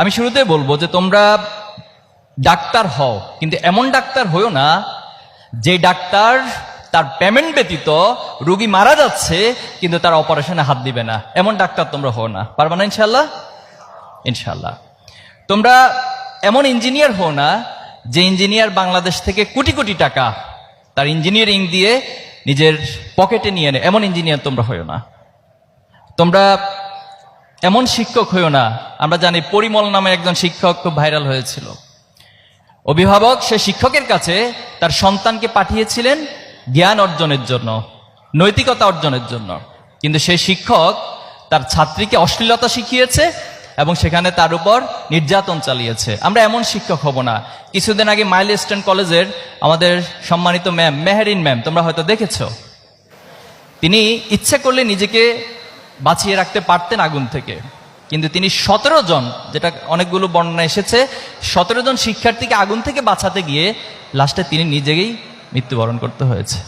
আমি শুরুতে বলব যে তোমরা ডাক্তার হও, কিন্তু এমন ডাক্তার হইও না যে ডাক্তার তার পেমেন্ট ব্যতীত রুগী মারা যাচ্ছে, কিন্তু তার অপারেশনে হাত দিবে না। এমন ডাক্তার তোমরা হও না। পারবা না ইনশাল্লাহ ইনশাল্লাহ তোমরা এমন ইঞ্জিনিয়ার হও না যে ইঞ্জিনিয়ার বাংলাদেশ থেকে কোটি কোটি টাকা তার ইঞ্জিনিয়ারিং দিয়ে নিজের পকেটে নিয়ে নেয়। এমন ইঞ্জিনিয়ার তোমরা হইও না। তোমরা এমন শিক্ষক হইও না, আমরা জানি পরিমল নামে একজন শিক্ষক খুব ভাইরাল হয়েছিল। অভিভাবক সে শিক্ষকের কাছে তার সন্তানকে পাঠিয়েছিলেন জ্ঞান অর্জনের জন্য, নৈতিকতা অর্জনের জন্য। কিন্তু সেই শিক্ষক তার ছাত্রীকে অশ্লীলতা শিখিয়েছে এবং সেখানে তার উপর নির্যাতন চালিয়েছে। আমরা এমন শিক্ষক হব না। কিছুদিন আগে মাইল স্ট্যান্ড কলেজের আমাদের সম্মানিত ম্যাম, মেহেরিন ম্যাম, তোমরা হয়তো দেখেছ। তিনি ইচ্ছে করলে নিজেকে বাঁচিয়ে রাখতে পারতেন আগুন থেকে। কিন্তু তিনি সতেরো জন, যেটা অনেকগুলো বর্ণনা এসেছে, সতেরো জন শিক্ষার্থীকে আগুন থেকে বাঁচাতে গিয়ে লাস্টে তিনি নিজেকেই মৃত্যুবরণ করতে হয়েছে।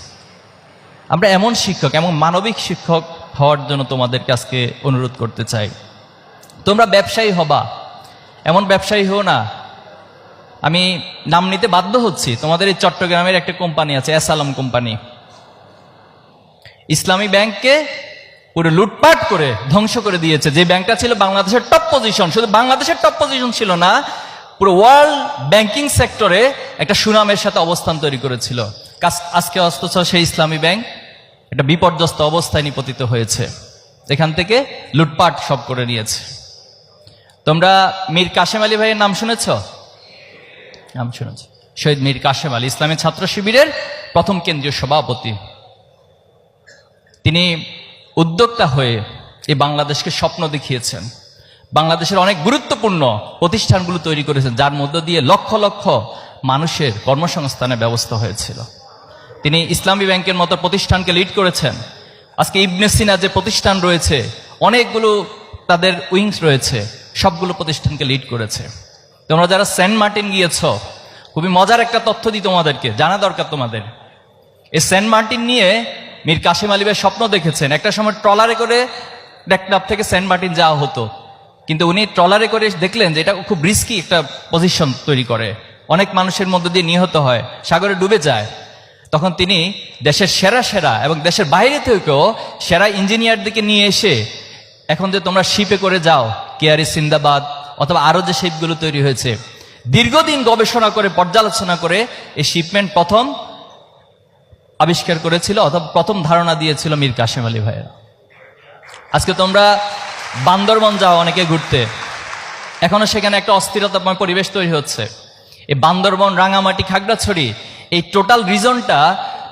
আমরা এমন শিক্ষক, এমন মানবিক শিক্ষক হওয়ার জন্য তোমাদেরকে আজকে অনুরোধ করতে চাই। তোমরা ব্যবসায়ী হবা, এমন ব্যবসায়ী হও না। আমি নাম নিতে বাধ্য হচ্ছি, তোমাদের এই চট্টগ্রামের একটা কোম্পানি আছে আলম কোম্পানি। ইসলামী ব্যাংককে পুরো লুটপাট করে ধ্বংস করে দিয়েছে। যে ব্যাংকটা ছিল বাংলাদেশের টপ পজিশন শুধু বাংলাদেশের টপ পজিশন ছিল না, পুরো ওয়ার্ল্ড ব্যাংকিং সেক্টরে একটা সুনামের সাথে অবস্থান তৈরি করেছিল। আজকে অথচ সেই ইসলামী ব্যাংক একটা বিপর্যস্ত অবস্থায় নিপতিত হয়েছে। এখান থেকে লুটপাট সব করে নিয়েছে। তোমরা মীর কাশেম আলী ভাইয়ের নাম শুনেছ? নাম শুনেছ। শহীদ মীর কাশেম আলী, ইসলামী ছাত্র শিবিরের প্রথম কেন্দ্রীয় সভাপতি। তিনি উদ্যোক্তা হয়ে এই বাংলাদেশকে স্বপ্ন দেখিয়েছেন। বাংলাদেশের অনেক গুরুত্বপূর্ণ প্রতিষ্ঠানগুলো তৈরি করেছেন, যার মধ্য দিয়ে লক্ষ লক্ষ মানুষের কর্মসংস্থানের ব্যবস্থা হয়েছিল। তিনি ইসলামী ব্যাংকের মতো প্রতিষ্ঠানকে লিড করেছেন। আজকে ইবনে সিনা যে প্রতিষ্ঠান রয়েছে, অনেকগুলো তাদের উইংস রয়েছে, সবগুলো প্রতিষ্ঠানকে লিড করেছে। তোমরা যারা সেন্ট মার্টিন গিয়েছ, খুবই মজার একটা তথ্য দিই তোমাদেরকে, জানা দরকার তোমাদের। এই সেন্ট মার্টিন নিয়ে মীর কাশিম আলী ভাই স্বপ্ন দেখেছেন। একটা সময় ট্রলারে করে ডেকনাপ থেকে সেন্ট মার্টিন যাওয়া হতো। কিন্তু উনি ট্রলারে করে দেখলেন যে এটা খুব রিস্কি একটা পজিশন তৈরি করে। অনেক মানুষের মধ্যে দিয়ে নিহত হয়, সাগরে ডুবে যায়। তখন তিনি দেশের সেরা সেরা এবং দেশের বাইরে থেকেও সেরা ইঞ্জিনিয়ারদেরকে নিয়ে এসে, এখন যে তোমরা শিপে করে যাও, কেয়ারি সিন্দাবাদ অথবা আরও যে শিপগুলো তৈরি হয়েছে, দীর্ঘদিন গবেষণা করে, পর্যালোচনা করে, এই শিপমেন্ট প্রথম আবিষ্কার করেছিল অথবা প্রথম ধারণা দিয়েছিল মীর কাশেম আলী ভাইয়ের। আজকে তোমরা বান্দরবন যাও অনেকে ঘুরতে। এখনও সেখানে একটা অস্থিরতাময় পরিবেশ তৈরি হচ্ছে। এই বান্দরবন, রাঙামাটি, খাগড়াছড়ি, এই টোটাল রিজনটা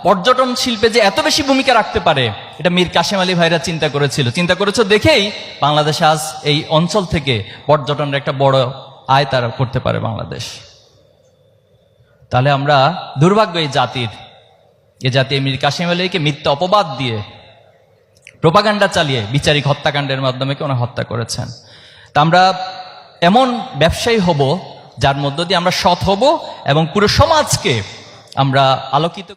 পর্যটন শিল্পে যে এত বেশি ভূমিকা রাখতে পারে, এটা মীর কাশেম আলী ভাইরা চিন্তা করেছিল। চিন্তা করেছ দেখেই বাংলাদেশ আজ এই অঞ্চল থেকে পর্যটনের একটা বড় আয় তারা করতে পারে বাংলাদেশ। তাহলে আমরা দুর্ভাগ্য এই জাতির এ জাতি মীর কাশিম আলীকে মিথ্যা অপবাদ দিয়ে প্রোপাগান্ডা চালিয়ে বিচারিক হত্যাকাণ্ডের মাধ্যমে ওনার হত্যা করেছেন। তা আমরা এমন ব্যবসায়ী হব, যার মধ্য দিয়ে আমরা সৎ হব এবং পুরো সমাজকে আমরা আলোকিত